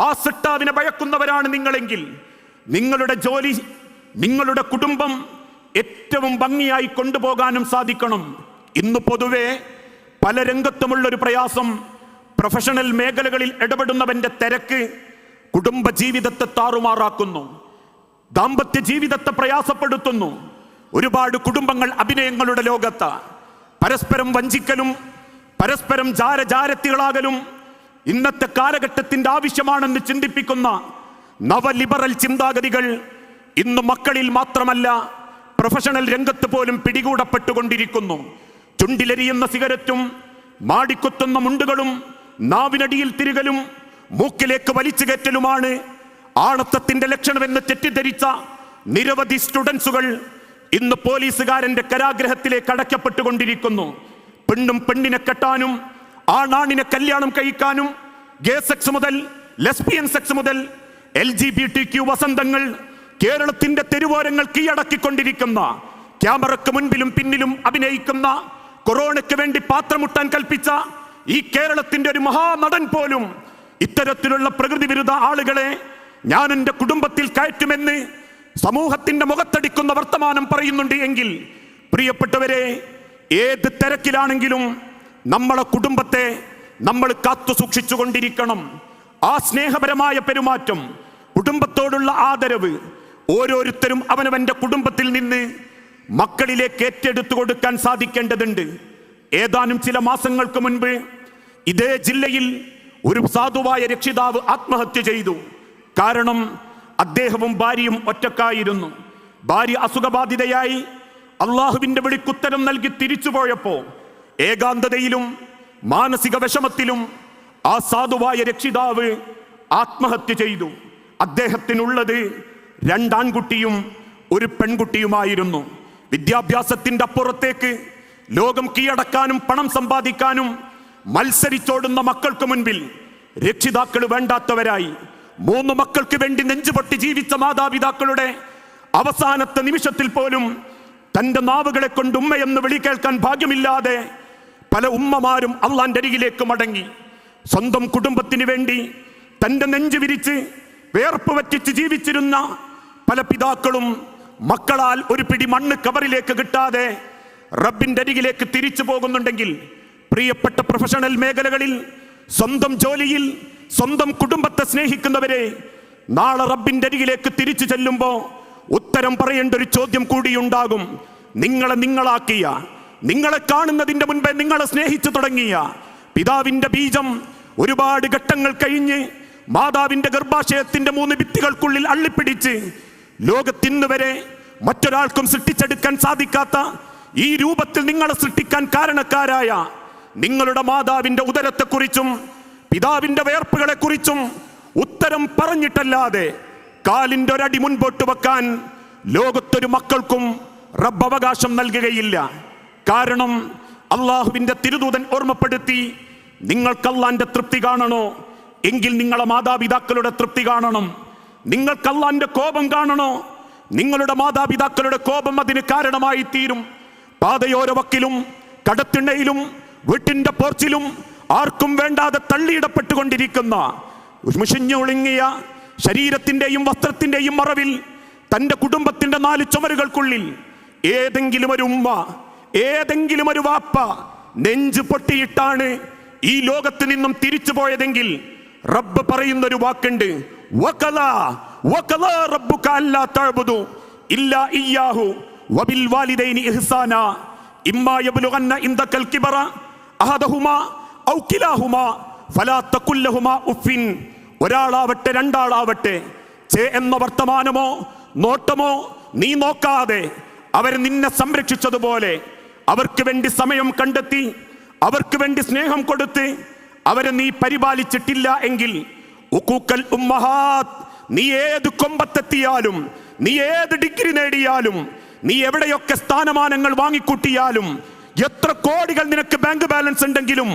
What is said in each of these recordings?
ആ സിട്ടാവിനെ ഭയക്കുന്നവരാണ് നിങ്ങളെങ്കിൽ നിങ്ങളുടെ ജോലി നിങ്ങളുടെ കുടുംബം ഏറ്റവും ഭംഗിയായി കൊണ്ടുപോകാനും സാധിക്കണം. ഇന്ന് പൊതുവെ പല രംഗത്തുമുള്ള ഒരു പ്രയാസം പ്രൊഫഷണൽ മേഖലകളിൽ ഇടപെടുന്നവന്റെ തിരക്ക് കുടുംബ ജീവിതത്തെ താറുമാറാക്കുന്നു. ദാമ്പത്യ ജീവിതത്തെ പ്രയാസപ്പെടുത്തുന്നു. ഒരുപാട് കുടുംബങ്ങൾ അഭിനയങ്ങളുടെ ലോകത്ത്. പരസ്പരം വഞ്ചിക്കലും പരസ്പരം ജാരജാരത്തികളാകലും ഇന്നത്തെ കാലഘട്ടത്തിന്റെ ആവശ്യമാണെന്ന് ചിന്തിപ്പിക്കുന്ന നവലിബറൽ ചിന്താഗതികൾ ഇന്ന് മക്കളിൽ മാത്രമല്ല പ്രൊഫഷണൽ രംഗത്ത് പോലും പിടികൂടപ്പെട്ടുകൊണ്ടിരിക്കുന്നു. ചുണ്ടിലെരിയുന്ന സിഗരറ്റും മാടിക്കുത്തുന്ന മുണ്ടുകളും നാവിനടിയിൽ തിരികലും മൂക്കിലേക്ക് വലിച്ചു കയറ്റലുമാണ് ആണത്തത്തിന്റെ ലക്ഷണമെന്ന് തെറ്റിദ്ധരിച്ച നിരവധി സ്റ്റുഡൻസുകൾ ഇന്ന് പോലീസുകാരന്റെ കരാഗ്രഹത്തിലേക്ക് അടയ്ക്കപ്പെട്ടുകൊണ്ടിരിക്കുന്നു. പെണ്ണും പെണ്ണിനെ കെട്ടാനും ആണാണിനെ കല്യാണം കഴിക്കാനും ഗേ സെക്സ് മുതൽ ലെസ്ബിയൻ സെക്സ് മുതൽ L G B T Q വസന്തങ്ങൾ കേരളത്തിന്റെ തെരുവോരങ്ങൾ കീഴടക്കിക്കൊണ്ടിരിക്കുന്ന ക്യാമറക്ക് മുൻപിലും പിന്നിലും അഭിനയിക്കുന്ന കൊറോണയ്ക്ക് വേണ്ടി പാത്രമുട്ടാൻ കൽപ്പിച്ച ഈ കേരളത്തിന്റെ ഒരു മഹാനടൻ പോലും ഇത്തരത്തിലുള്ള പ്രകൃതി വിരുദ്ധ ആളുകളെ ഞാൻ എന്റെ കുടുംബത്തിൽ കയറ്റുമെന്ന് സമൂഹത്തിന്റെ മുഖത്തടിക്കുന്ന വർത്തമാനം പറയുന്നുണ്ട് എങ്കിൽ പ്രിയപ്പെട്ടവരെ ഏത് തിരക്കിലാണെങ്കിലും നമ്മളെ കുടുംബത്തെ നമ്മൾ കാത്തു സൂക്ഷിച്ചു കൊണ്ടിരിക്കണം ആ സ്നേഹപരമായ പെരുമാറ്റം കുടുംബത്തോടുള്ള ആദരവ് ഓരോരുത്തരും അവനവന്റെ കുടുംബത്തിൽ നിന്ന് മക്കളിലേക്ക് ഏറ്റെടുത്തു കൊടുക്കാൻ സാധിക്കേണ്ടതുണ്ട്. ഏതാനും ചില മാസങ്ങൾക്ക് മുൻപ് ഇതേ ജില്ലയിൽ ഒരു സാധുവായ രക്ഷിതാവ് ആത്മഹത്യ ചെയ്തു. കാരണം അദ്ദേഹവും ഭാര്യയും ഒറ്റക്കായിരുന്നു. ഭാര്യ അസുഖബാധിതയായി. അള്ളാഹുവിന്റെ വിളിക്കുത്തരം നൽകി തിരിച്ചുപോയപ്പോ ഏകാന്തതയിലും മാനസിക വിഷമത്തിലും ആ സാധുവായ രക്ഷിതാവ് ആത്മഹത്യ ചെയ്തു. അദ്ദേഹത്തിനുള്ളത് രണ്ടാൺകുട്ടിയും ഒരു പെൺകുട്ടിയുമായിരുന്നു. വിദ്യാഭ്യാസത്തിന്റെ അപ്പുറത്തേക്ക് ലോകം കീഴടക്കാനും പണം സമ്പാദിക്കാനും മത്സരിച്ചോടുന്ന മക്കൾക്ക് മുൻപിൽ രക്ഷിതാക്കൾ വേണ്ടാത്തവരായി. മൂന്ന് മക്കൾക്ക് വേണ്ടി നെഞ്ചുപൊട്ടി ജീവിച്ച മാതാപിതാക്കളുടെ അവസാനത്തെ നിമിഷത്തിൽ പോലും തന്റെ നാവുകളെ കൊണ്ട് ഉമ്മയെന്ന് വിളി കേൾക്കാൻ ഭാഗ്യമില്ലാതെ പല ഉമ്മമാരും അള്ളാന്റെ അരികിലേക്ക് മടങ്ങി. സ്വന്തം കുടുംബത്തിന് വേണ്ടി തന്റെ നെഞ്ചു വിരിച്ച് വേർപ്പ് വറ്റിച്ച് ജീവിച്ചിരുന്ന പല പിതാക്കളും മക്കളാൽ ഒരു പിടി മണ്ണ് കവറിലേക്ക് കിട്ടാതെ റബ്ബിന്റെ അരികിലേക്ക് തിരിച്ചു പോകുന്നുണ്ടെങ്കിൽ പ്രിയപ്പെട്ട പ്രൊഫഷണൽ മേഖലകളിൽ സ്വന്തം ജോലിയിൽ സ്വന്തം കുടുംബത്തെ സ്നേഹിക്കുന്നവരെ നാളെ റബ്ബിന്റെ അരികിലേക്ക് തിരിച്ചു ചെല്ലുമ്പോൾ ഉത്തരം പറയേണ്ട ഒരു ചോദ്യം കൂടിയുണ്ടാകും. നിങ്ങളെ നിങ്ങളാക്കിയ നിങ്ങളെ കാണുന്നതിന്റെ മുൻപേ നിങ്ങളെ സ്നേഹിച്ചു തുടങ്ങിയ പിതാവിന്റെ ബീജം ഒരുപാട് ഘട്ടങ്ങൾ കഴിഞ്ഞ് മാതാവിന്റെ ഗർഭാശയത്തിന്റെ മൂന്ന് ഭിത്തികൾക്കുള്ളിൽ അള്ളിപ്പിടിച്ച് ലോകത്തിന്ന് വരെ മറ്റൊരാൾക്കും സൃഷ്ടിച്ചെടുക്കാൻ സാധിക്കാത്ത ഈ രൂപത്തിൽ നിങ്ങളെ സൃഷ്ടിക്കാൻ കാരണക്കാരായ നിങ്ങളുടെ മാതാവിന്റെ ഉദരത്തെക്കുറിച്ചും പിതാവിന്റെ വേർപ്പുകളെ കുറിച്ചും ഉത്തരം പറഞ്ഞിട്ടല്ലാതെ കാലിന്റെ ഒരടി മുൻപോട്ട് വെക്കാൻ ലോകത്തൊരു മക്കൾക്കും റബ്ബ് അവകാശം നൽകുകയില്ല. കാരണം അള്ളാഹുവിന്റെ തിരുദൂതൻ ഓർമ്മപ്പെടുത്തി നിങ്ങൾക്ക് തൃപ്തി കാണണോ? എങ്കിൽ നിങ്ങളെ മാതാപിതാക്കളുടെ തൃപ്തി കാണണം. നിങ്ങൾക്ക് കോപം കാണണോ? നിങ്ങളുടെ മാതാപിതാക്കളുടെ കോപം അതിന് കാരണമായി തീരും. പാതയോരവക്കിലും കടത്തിണ്ണയിലും വീട്ടിന്റെ പോർച്ചിലും ആർക്കും വേണ്ടാതെ തള്ളിയിടപ്പെട്ടുകൊണ്ടിരിക്കുന്ന മുഷിഞ്ഞൊളുങ്ങിയ ശരീരത്തിന്റെയും വസ്ത്രത്തിന്റെയും മറവിൽ തന്റെ കുടുംബത്തിന്റെ നാല് ചുമരുകൾക്കുള്ളിൽ ഏതെങ്കിലും ഒരു ഉമ്മ ഏതെങ്കിലും ഒരു വാപ്പ നെഞ്ച് പൊട്ടിയിട്ടാണ് ഈ ലോകത്ത് നിന്നും തിരിച്ചു പോയതെങ്കിൽ റബ്ബ് പറയുന്ന ഒരു വാക്കുണ്ട് ഒരാളാവട്ടെ രണ്ടാളാവട്ടെ ചേ എന്ന വർത്തമാനമോ നോട്ടമോ നീ നോക്കാതെ അവർ നിന്നെ സംരക്ഷിച്ചതുപോലെ അവർക്ക് വേണ്ടി സമയം കണ്ടെത്തി അവർക്ക് വേണ്ടി സ്നേഹം കൊടുത്ത് അവരെ നീ പരിപാലിച്ചിട്ടില്ല എങ്കിൽ ഉക്കൂക്കൽ നീ ഏത് കൊമ്പത്തെത്തിയാലും നീ ഏത് ഡിഗ്രി നേടിയാലും നീ എവിടെയൊക്കെ സ്ഥാനമാനങ്ങൾ വാങ്ങിക്കൂട്ടിയാലും എത്ര കോടികൾ നിനക്ക് ബാങ്ക് ബാലൻസ് ഉണ്ടെങ്കിലും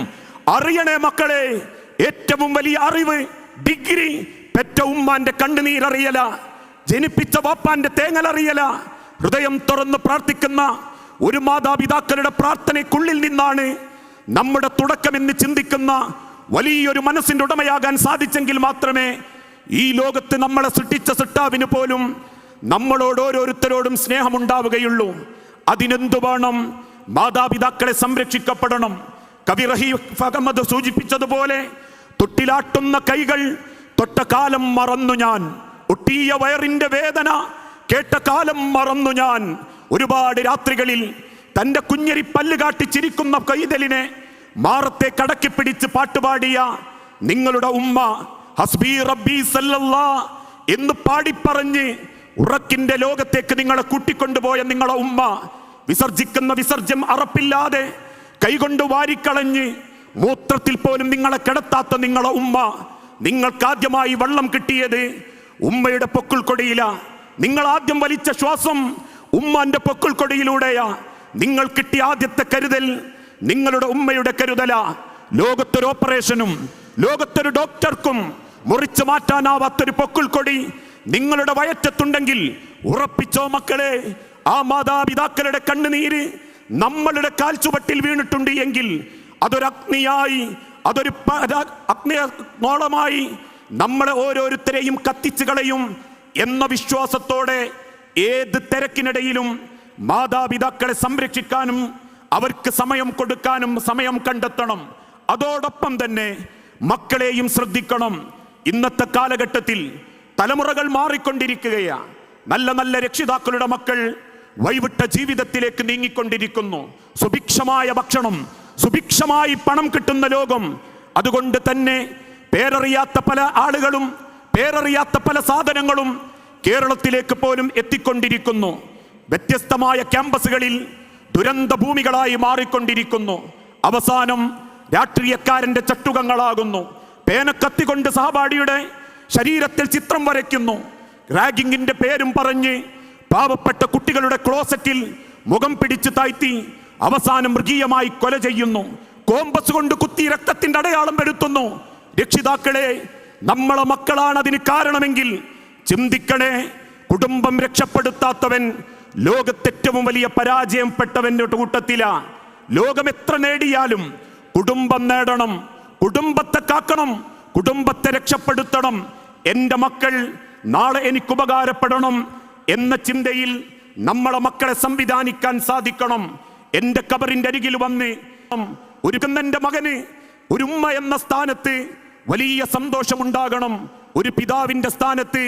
അറിയണേ മക്കളെ ഏറ്റവും വലിയ അറിവ് ഡിഗ്രി പെറ്റ ഉമ്മാന്റെ കണ്ണുനീരറിയല ജനിപ്പിച്ച വാപ്പാന്റെ തേങ്ങലറിയല ഹൃദയം തുറന്ന് പ്രാർത്ഥിക്കുന്ന ഒരു മാതാപിതാക്കളുടെ പ്രാർത്ഥനയ്ക്കുള്ളിൽ നിന്നാണ് നമ്മുടെ തുടക്കമെന്ന് ചിന്തിക്കുന്ന വലിയൊരു മനസ്സിന്റെ ഉടമയാകാൻ സാധിച്ചെങ്കിൽ മാത്രമേ ഈ ലോകത്ത് നമ്മളെ സൃഷ്ടിച്ച സൃഷ്ടാവിന് പോലും നമ്മളോട് ഓരോരുത്തരോടും സ്നേഹമുണ്ടാവുകയുള്ളൂ. അതിനെന്തു വേണം? മാതാപിതാക്കളെ സംരക്ഷിക്കപ്പെടണം. കവി റഹീഫ് അഹമ്മദ് സൂചിപ്പിച്ചതുപോലെ തൊട്ടിലാട്ടുന്ന കൈകൾ തൊട്ട കാലം മറന്നു ഞാൻ. ഒട്ടിയ വയറിന്റെ വേദന കേട്ട കാലം മറന്നു ഞാൻ. ഒരുപാട് രാത്രികളിൽ തന്റെ കുഞ്ഞരി പല്ല് കാട്ടിച്ചിരിക്കുന്ന കൈതലിനെ മാറത്തെ കടക്കി പിടിച്ച് പാട്ടുപാടിയ നിങ്ങളുടെ ഉമ്മ ഹസ്ബി റബ്ബി സല്ലല്ലാ എന്ന് പാടിപ്പറഞ്ഞ് ഉറക്കിന്റെ ലോകത്തേക്ക് നിങ്ങളെ കൂട്ടിക്കൊണ്ടുപോയ നിങ്ങളുടെ ഉമ്മ വിസർജിക്കുന്ന വിസർജ്യം അറപ്പില്ലാതെ കൈകൊണ്ട് വാരിക്കളഞ്ഞ് മൂത്രത്തിൽ പോലും നിങ്ങളെ കിടത്താത്ത നിങ്ങളെ ഉമ്മ നിങ്ങൾക്കാദ്യമായി വെള്ളം കിട്ടിയത് ഉമ്മയുടെ പൊക്കിൾ കൊടിയില നിങ്ങൾ ആദ്യം വലിച്ച ശ്വാസം ഉമ്മാന്റെ പൊക്കിൾ കൊടിയിലൂടെയാ നിങ്ങൾ കിട്ടിയ ആദ്യത്തെ കരുതൽ. നിങ്ങളുടെ ഉമ്മയുടെ കരുതല. ലോകത്തൊരു ഓപ്പറേഷനും ലോകത്തൊരു ഡോക്ടർക്കും മുറിച്ചു മാറ്റാനാവാത്തൊരു കൊടി നിങ്ങളുടെ വയറ്റത്തുണ്ടെങ്കിൽ ഉറപ്പിച്ചോ മക്കളെ ആ മാതാപിതാക്കളുടെ കണ്ണുനീര് നമ്മളുടെ കാൽച്ചുവട്ടിൽ വീണിട്ടുണ്ട് എങ്കിൽ അതൊരു അഗ്നിയായി അതൊരു അഗ്നിയോളമായി നമ്മളെ ഓരോരുത്തരെയും കത്തിച്ചു കളയും എന്ന വിശ്വാസത്തോടെ ഏത് തിരക്കിനിടയിലും മാതാപിതാക്കളെ സംരക്ഷിക്കാനും അവർക്ക് സമയം കൊടുക്കാനും സമയം കണ്ടെത്തണം. അതോടൊപ്പം തന്നെ മക്കളെയും ശ്രദ്ധിക്കണം. ഇന്നത്തെ കാലഘട്ടത്തിൽ തലമുറകൾ മാറിക്കൊണ്ടിരിക്കുകയാണ് നല്ല നല്ല രക്ഷിതാക്കളുടെ മക്കൾ വൈവിട്ട ജീവിതത്തിലേക്ക് നീങ്ങിക്കൊണ്ടിരിക്കുന്നു. സുഭിക്ഷമായ ഭക്ഷണം സുഭിക്ഷമായി പണം കിട്ടുന്ന ലോകം. അതുകൊണ്ട് തന്നെ പേരറിയാത്ത പല ആളുകളും പേരറിയാത്ത പല സാധനങ്ങളും കേരളത്തിലേക്ക് പോലും എത്തിക്കൊണ്ടിരിക്കുന്നു. വ്യത്യസ്തമായ ക്യാമ്പസുകളിൽ ദുരന്ത ഭൂമികളായി മാറിക്കൊണ്ടിരിക്കുന്നു. അവസാനം രാഷ്ട്രീയക്കാരന്റെ ചട്ടുകങ്ങളാകുന്നു. പേനക്കത്തികൊണ്ട് സഹപാഠിയുടെ ശരീരത്തിൽ ചിത്രം വരയ്ക്കുന്നു. റാഗിങ്ങിന്റെ പേരും പറഞ്ഞ് പാവപ്പെട്ട കുട്ടികളുടെ ക്ലോസറ്റിൽ മുഖം പിടിച്ച് താഴ്ത്തി അവസാനം മൃഗീയമായി കൊല ചെയ്യുന്നു. കോമ്പസ് കൊണ്ട് കുത്തി രക്തത്തിന്റെ അടയാളം വരുത്തുന്നു. രക്ഷിതാക്കളെ നമ്മളെ മക്കളാണ് അതിന് കാരണമെങ്കിൽ ചിന്തിക്കണേ. കുടുംബം രക്ഷപ്പെടുത്താത്തവൻ ലോകത്തേറ്റവും വലിയ പരാജയപ്പെട്ടവന്റെ കൂട്ടത്തിലാ. ലോകം എത്ര നേടിയാലും കുടുംബം നേടണം കുടുംബത്തെ കാക്കണം കുടുംബത്തെ രക്ഷപ്പെടുത്തണം. എന്റെ മക്കൾ നാളെ എനിക്ക് ഉപകാരപ്പെടണം എന്ന ചിന്തയിൽ നമ്മളെ മക്കളെ സംവിധാനിക്കാൻ സാധിക്കണം. എന്റെ കബറിന്റെ അരികിൽ വന്ന് ഒരു എന്റെ മകന് ഒരു ഉമ്മ എന്ന സ്ഥാനത്ത് വലിയ സന്തോഷമുണ്ടാകണം. ഒരു പിതാവിന്റെ സ്ഥാനത്ത്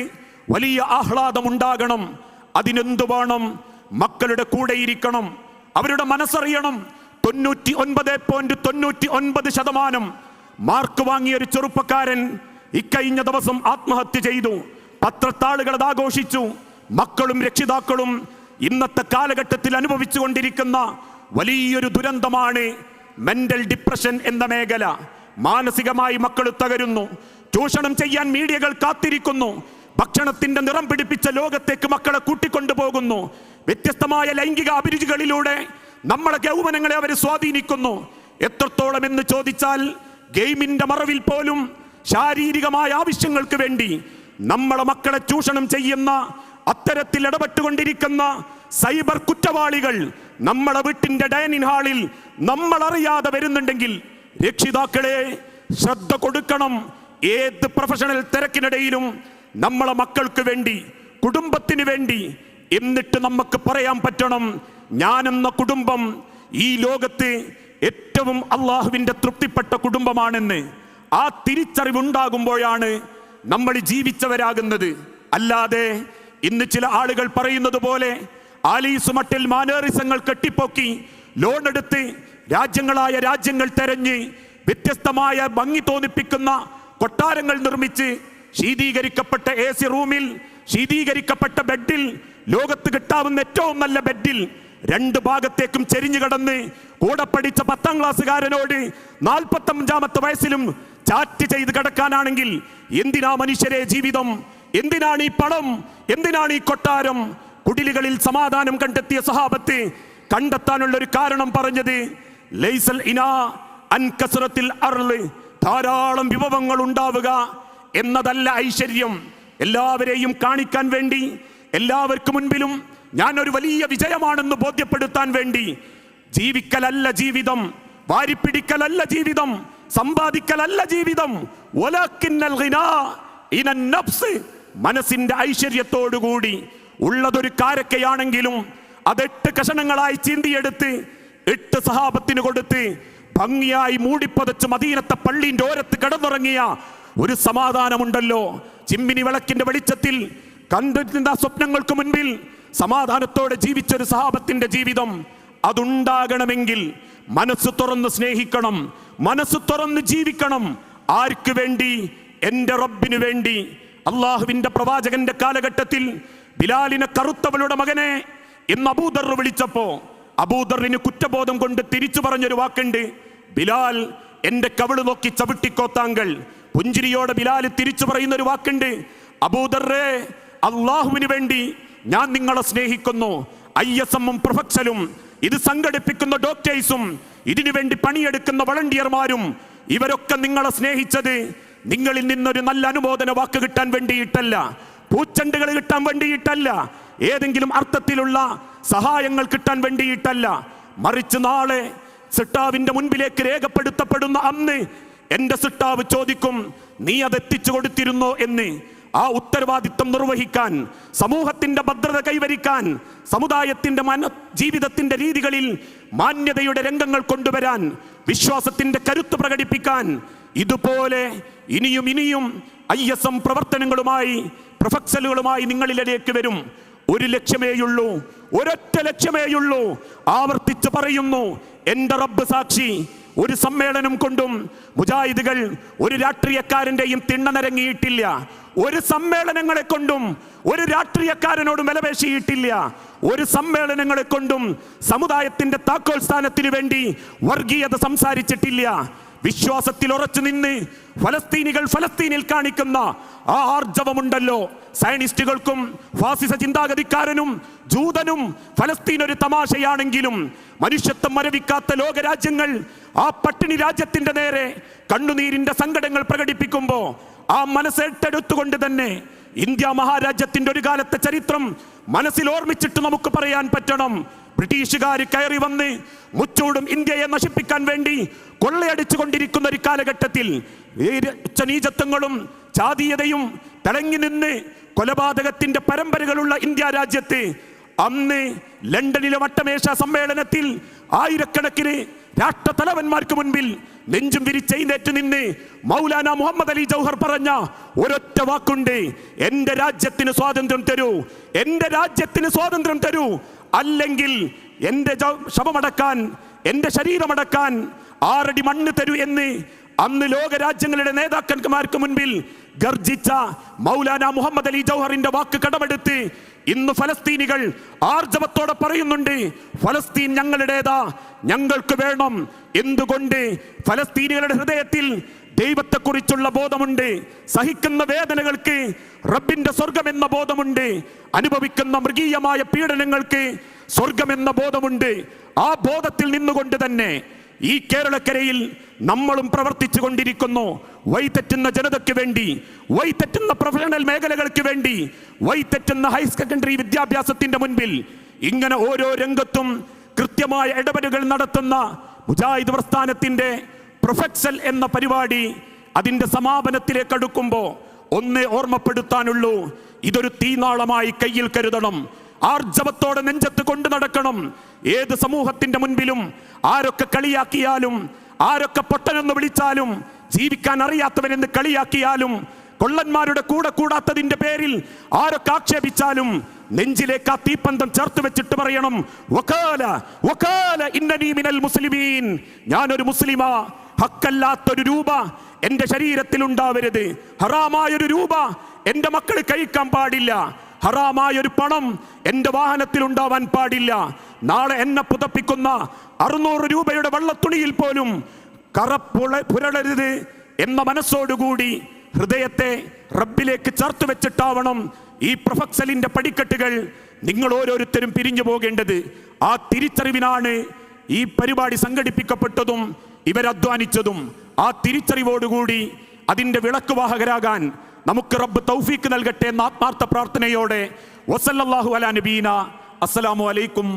വലിയ ആഹ്ലാദം ഉണ്ടാകണം അതിനെന്തു വേണം? മക്കളുടെ കൂടെ ഇരിക്കണം. അവരുടെ മനസ്സറിയണം. തൊണ്ണൂറ്റി ഒൻപത് പോയിന്റ് തൊണ്ണൂറ്റി ഒൻപത് ശതമാനം മാർക്ക് വാങ്ങിയ ഒരു ചെറുപ്പക്കാരൻ ഇക്കഴിഞ്ഞ ദിവസം ആത്മഹത്യ ചെയ്തു. പത്രത്താളുകൾ അത് ആഘോഷിച്ചു. മക്കളും രക്ഷിതാക്കളും ഇന്നത്തെ കാലഘട്ടത്തിൽ അനുഭവിച്ചു കൊണ്ടിരിക്കുന്ന വലിയൊരു ദുരന്തമാണ് മെന്റൽ ഡിപ്രഷൻ എന്ന മേഖല. മാനസികമായി മക്കൾ തകരുന്നു. ചൂഷണം ചെയ്യാൻ മീഡിയകൾ കാത്തിരിക്കുന്നു. ഭക്ഷണത്തിന്റെ നിറം പിടിപ്പിച്ച ലോകത്തേക്ക് മക്കളെ കൂട്ടിക്കൊണ്ടുപോകുന്നു. വ്യത്യസ്തമായ ലൈംഗിക അഭിരുചികളിലൂടെ നമ്മളെ യൗവനങ്ങളെ അവർ സ്വാധീനിക്കുന്നു. എത്രത്തോളം എന്ന് ചോദിച്ചാൽ ഗെയിമിന്റെ മറവിൽ പോലും ശാരീരികമായ ആവശ്യങ്ങൾക്ക് വേണ്ടി നമ്മളെ മക്കളെ ചൂഷണം ചെയ്യുന്ന അത്തരത്തിൽ ഇടപെട്ടുകൊണ്ടിരിക്കുന്ന സൈബർ കുറ്റവാളികൾ നമ്മളെ വീട്ടിന്റെ ഡൈനിങ് ഹാളിൽ നമ്മൾ അറിയാതെ വരുന്നുണ്ടെങ്കിൽ രക്ഷിതാക്കളെ ശ്രദ്ധ കൊടുക്കണം. ഏത് പ്രൊഫഷണൽ തിരക്കിനിടയിലും നമ്മളെ മക്കൾക്ക് വേണ്ടി കുടുംബത്തിന് വേണ്ടി എന്നിട്ട് നമുക്ക് പറയാൻ പറ്റണം. ഞാനെന്ന കുടുംബം ഈ ലോകത്ത് ഏറ്റവും അള്ളാഹുവിന്റെ തൃപ്തിപ്പെട്ട കുടുംബമാണെന്ന്. ആ തിരിച്ചറിവുണ്ടാകുമ്പോഴാണ് നമ്മൾ ജീവിച്ചവരാകുന്നത്. അല്ലാതെ ഇന്ന് ചില ആളുകൾ പറയുന്നത് പോലെ ആലീസ് മട്ടിൽ മാനേറിസങ്ങൾ കെട്ടിപ്പൊക്കി ലോൺ എടുത്ത് രാജ്യങ്ങളായ രാജ്യങ്ങൾ തെരഞ്ഞ് വ്യത്യസ്തമായ ഭംഗി തോന്നിപ്പിക്കുന്ന കൊട്ടാരങ്ങൾ നിർമ്മിച്ച് ശീതീകരിക്കപ്പെട്ട എ സി റൂമിൽ ശീതീകരിക്കപ്പെട്ട ബെഡിൽ ലോകത്ത് കിട്ടാവുന്ന ഏറ്റവും നല്ല ബെഡിൽ രണ്ട് ഭാഗത്തേക്കും ചെരിഞ്ഞു കടന്ന് കൂടെ പഠിച്ച പത്താം ക്ലാസ്സുകാരനോട് നാൽപ്പത്തി അഞ്ചാമത്തെ വയസ്സിലും ചാറ്റ് ചെയ്ത് കിടക്കാനാണെങ്കിൽ എന്തിനാ മനുഷ്യരെ ജീവിതം? എന്തിനാണ് ഈ പണം? എന്തിനാണ് ഈ കൊട്ടാരം? കുടിലുകളിൽ സമാധാനം കണ്ടെത്തിയ സഹാബത്ത് കണ്ടെത്താനുള്ള ഒരു കാരണം പറഞ്ഞത് ലൈസൽ ഇനാ അൻകസറത്തിൽ അർൾ. ധാരാളം വിഭവങ്ങൾ ഉണ്ടാവുക. എന്നതല്ല ഐശ്വര്യം. എല്ലാവരെയും കാണിക്കാൻ വേണ്ടി എല്ലാവർക്കും മുൻപിലും ഞാൻ ഒരു വലിയ വിജയമാണെന്ന് ബോധ്യപ്പെടുത്താൻ വേണ്ടി ജീവിക്കലല്ല ജീവിതം വാരിപ്പിടിക്കലല്ല ജീവിതം സമ്പാദിക്കലല്ല ജീവിതം. മനസ്സിന്റെ ഐശ്വര്യത്തോടുകൂടി ഉള്ളതൊരു കാരക്കയാണെങ്കിലും അത് എട്ട് കഷണങ്ങളായി ചീന്തിയെടുത്ത് എട്ട് സഹാബത്തിന് കൊടുത്ത് ഭംഗിയായി മൂടിപ്പതച്ച് മദീനത്തെ പള്ളിന്റെ ഓരത്ത് കിടന്നുറങ്ങിയ ഒരു സമാധാനമുണ്ടല്ലോ. ചിമ്മിനി വിളക്കിന്റെ വെളിച്ചത്തിൽ കണ്ടിരുന്ന സ്വപ്നങ്ങൾക്ക് മുൻപിൽ സമാധാനത്തോടെ ജീവിച്ച ഒരു സഹാബത്തിന്റെ ജീവിതം അതുണ്ടാകണമെങ്കിൽ മനസ്സ് തുറന്ന് സ്നേഹിക്കണം മനസ്സ് തുറന്ന് ജീവിക്കണം. ആർക്കു വേണ്ടി? എന്റെ റബ്ബിനു വേണ്ടി. അള്ളാഹുവിന്റെ പ്രവാചകന്റെ കാലഘട്ടത്തിൽ ബിലാലിനെ കറുത്തവളുടെ മകനെ എന്ന് അബൂദർ വിളിച്ചപ്പോ അബൂദറിന് കുറ്റബോധം കൊണ്ട് തിരിച്ചു പറഞ്ഞൊരു വാക്കുണ്ട്. ബിലാൽ എന്റെ കവിൾ നോക്കി ചവിട്ടിക്കോത്താങ്കൾ പുഞ്ചിരിയോടെ ബിലാൽ തിരിച്ചു പറയുന്ന ഒരു വാക്കുണ്ട്. അബൂദറേ അള്ളാഹുവിന് വേണ്ടി ഞാൻ നിങ്ങളെ സ്നേഹിക്കുന്നു. ഐ എസ് എമ്മും പ്രൊഫക്സലും ഇത് സംഘടിപ്പിക്കുന്ന ഡോക്ടേഴ്സും ഇതിനു വേണ്ടി പണിയെടുക്കുന്ന വളണ്ടിയർമാരും ഇവരൊക്കെ നിങ്ങളെ സ്നേഹിച്ചത് നിങ്ങളിൽ നിന്നൊരു നല്ല അനുമോദന വാക്ക് കിട്ടാൻ വേണ്ടിയിട്ടല്ല പൂച്ചണ്ടുകൾ കിട്ടാൻ വേണ്ടിയിട്ടല്ല ഏതെങ്കിലും അർത്ഥത്തിലുള്ള സഹായങ്ങൾ കിട്ടാൻ വേണ്ടിയിട്ടല്ല. മറിച്ച് നാളെ സിട്ടാവിന്റെ മുൻപിലേക്ക് രേഖപ്പെടുത്തപ്പെടുന്ന അന്ന് എന്റെ സിട്ടാവ് ചോദിക്കും നീ അത് എത്തിച്ചു കൊടുത്തിരുന്നോ? എന്ന് ആ ഉത്തരവാദിത്വം നിർവഹിക്കാൻ സമൂഹത്തിന്റെ ഭദ്രത കൈവരിക്കാൻ സമുദായത്തിന്റെ മന ജീവിതത്തിന്റെ രീതികളിൽ മാന്യതയുടെ രംഗങ്ങൾ കൊണ്ടുവരാൻ വിശ്വാസത്തിന്റെ കരുത്ത് പ്രകടിപ്പിക്കാൻ ഇതുപോലെ ഇനിയും ഇനിയും ഐ എസ് എം പ്രവർത്തനങ്ങളുമായി പ്രൊഫക്സലുകളുമായി നിങ്ങളിലേക്ക് വരും. ഒരു ലക്ഷ്യമേയുള്ളൂ ഒരൊറ്റ ലക്ഷ്യമേയുള്ളൂ. ആവർത്തിച്ച് പറയുന്നു എന്റെ റബ്ബ് സാക്ഷി ഒരു സമ്മേളനം കൊണ്ടും മുജാഹിദുകൾ ഒരു രാഷ്ട്രീയക്കാരന്റെയും തിണ്ണ നിരങ്ങിയിട്ടില്ല. ഒരു സമ്മേളനങ്ങളെ കൊണ്ടും ഒരു രാഷ്ട്രീയക്കാരനോട് വിലപേശിയിട്ടില്ല ഒരു സമ്മേളനങ്ങളെ കൊണ്ടും സമുദായത്തിന്റെ താക്കോൽ സ്ഥാനത്തിന് വേണ്ടി വർഗീയത സംസാരിച്ചിട്ടില്ല. വിശ്വാസത്തിൽ ഉറച്ചു നിന്ന് ഫലസ്തീനികൾ ഫലസ്തീനിൽ കാണിക്കുന്ന ആ ആർജവമുണ്ടല്ലോ. സയനിസ്റ്റുകൾക്കും ഫാസിസ ചിന്താഗതിക്കാരനും ജൂതനും ഫലസ്തീൻ ഒരു തമാശയാണെങ്കിലും മനുഷ്യത്വം മരവിക്കാത്ത ലോകരാജ്യങ്ങൾ ആ പട്ടിണി രാജ്യത്തിന്റെ നേരെ കണ്ണുനീരിന്റെ സങ്കടങ്ങൾ പ്രകടിപ്പിക്കുമ്പോൾ ആ മനസ്സേട്ടെടുത്തുകൊണ്ട് തന്നെ ഇന്ത്യ മഹാരാജ്യത്തിന്റെ ഒരു കാലത്തെ ചരിത്രം മനസ്സിൽ ഓർമ്മിച്ചിട്ട് നമുക്ക് പറയാൻ പറ്റണം. ബ്രിട്ടീഷുകാർ കയറി വന്ന് മുച്ചൂടും ഇന്ത്യയെ നശിപ്പിക്കാൻ വേണ്ടി കൊള്ളയടിച്ചു കൊണ്ടിരിക്കുന്ന ഒരു കാലഘട്ടത്തിൽ ഉച്ചനീചത്വങ്ങളും നീചത്വങ്ങളും ജാതീയതയും തിളങ്ങി നിന്ന് കൊലപാതകത്തിന്റെ പരമ്പരകളുള്ള ഇന്ത്യ രാജ്യത്ത് അന്ന് ലണ്ടനിലെ വട്ടമേശ സമ്മേളനത്തിൽ ആയിരക്കണക്കിന് രാഷ്ട്ര തലവന്മാർക്ക് മുൻപിൽ നെഞ്ചും വിരിച്ചെഴുന്നേറ്റ് നിന്ന് മൗലാന മുഹമ്മദ് അലി ജൗഹർ പറഞ്ഞ ഒരൊറ്റ വാക്കുണ്ട് എന്റെ രാജ്യത്തിന് സ്വാതന്ത്ര്യം തരൂ എന്റെ രാജ്യത്തിന് സ്വാതന്ത്ര്യം തരൂ അല്ലെങ്കിൽ എന്റെ ശവമടക്കാൻ എന്റെ ശരീരമടക്കാൻ ആറടി മണ്ണ് തരൂ എന്ന് അന്ന് ലോകരാജ്യങ്ങളുടെ നേതാക്കന്മാർക്ക് മുൻപിൽ ഗർജിച്ച മൗലാന മുഹമ്മദ് അലി ജൗഹറിന്റെ വാക്ക് കടമെടുത്ത് ഇന്ന് ഫലസ്തീനികൾ ആർജവത്തോടെ പറയുന്നുണ്ട് ഫലസ്തീൻ ഞങ്ങളുടേതാ ഞങ്ങൾക്ക് വേണം എന്തുകൊണ്ട് ഫലസ്തീനികളുടെ ഹൃദയത്തിൽ ദൈവത്തെക്കുറിച്ചുള്ള ബോധമുണ്ട് സഹിക്കുന്ന വേദനകൾക്ക് റബ്ബിന്റെ സ്വർഗമെന്ന ബോധമുണ്ട് അനുഭവിക്കുന്ന മൃഗീയമായ പീഡനങ്ങൾക്ക് സ്വർഗമെന്ന ബോധമുണ്ട് ആ ബോധത്തിൽ നിന്നുകൊണ്ട് തന്നെ ഈ കേരളക്കരയിൽ നമ്മളും പ്രവർത്തിച്ചു കൊണ്ടിരിക്കുന്നു. വൈതെറ്റുന്ന ജനതയ്ക്ക് വേണ്ടി വൈതെറ്റുന്ന പ്രൊഫഷണൽ മേഖലകൾക്ക് വേണ്ടി വൈതെറ്റുന്ന ഹയർ സെക്കൻഡറി വിദ്യാഭ്യാസത്തിന്റെ മുൻപിൽ ഇങ്ങനെ ഓരോ രംഗത്തും കൃത്യമായ ഇടപെടലുകൾ നടത്തുന്ന മുജാഹിദ് പ്രസ്ഥാനത്തിന്റെ പ്രൊഫക്സൽ എന്ന പരിപാടി അതിന്റെ സമാപനത്തിലേക്ക് അടുക്കുമ്പോൾ ഒന്നേ ഓർമ്മപ്പെടുത്താനുള്ളൂ. ഇതൊരു തീനാളമായി കയ്യിൽ കരുതണം. ആർജവത്തോടെ നെഞ്ചത്ത് കൊണ്ടു നടക്കണം. ഏത് സമൂഹത്തിന്റെ മുൻപിലും ആരൊക്കെ കളിയാക്കിയാലും ആരൊക്കെ പൊട്ടനെന്ന് വിളിച്ചാലും ജീവിക്കാൻ അറിയാത്തവനെന്ന് കളിയാക്കിയാലും കൊള്ളന്മാരുടെ കൂടെ കൂടാത്തതിന്റെ പേരിൽ ആരൊക്കെ ആക്ഷേപിച്ചാലും നെഞ്ചിലേക്ക് ആ തീപ്പന്തം ചേർത്ത് വെച്ചിട്ട് പറയണം വക്കാല ഇന്നനീ മിനൽ മുസ്ലിമീൻ. മുസ്ലിമാ ഹക്കല്ലാത്തൊരു രൂപ എന്റെ ശരീരത്തിൽ ഉണ്ടാവരുത് ഹറാമായൊരു രൂപ എന്റെ മക്കൾ കഴിക്കാൻ പാടില്ല. ഹറാമായൊരു പണം എന്റെ വാഹനത്തിൽ ഉണ്ടാവാൻ പാടില്ല. നാളെ എന്നെ പുതപ്പിക്കുന്ന അറുന്നൂറ് രൂപയുടെ വെള്ളത്തുണിയിൽ പോലും കറപ്പുള പുരളരുത് എന്ന മനസ്സോടുകൂടി ഹൃദയത്തെ റബ്ബിലേക്ക് ചേർത്ത് വെച്ചിട്ടാവണം ഈ പ്രൊഫക്സലിന്റെ പടിക്കെട്ടുകൾ നിങ്ങൾ ഓരോരുത്തരും പിരിഞ്ഞു പോകേണ്ടത്. ആ തിരിച്ചറിവിനാണ് ഈ പരിപാടി സംഘടിപ്പിക്കപ്പെട്ടതും ഇവരധ്വാനിച്ചതും. ആ തിരിച്ചറിവോടുകൂടി അതിന്റെ വിളക്കുവാഹകരാകാൻ നമുക്ക് റബ്ബ് തൗഫീക്ക് നൽകട്ടെ എന്ന ആത്മാർത്ഥ പ്രാർത്ഥനയോടെ വസല്ലാഹു അല നബീന. അസ്സലാമു അലൈക്കും.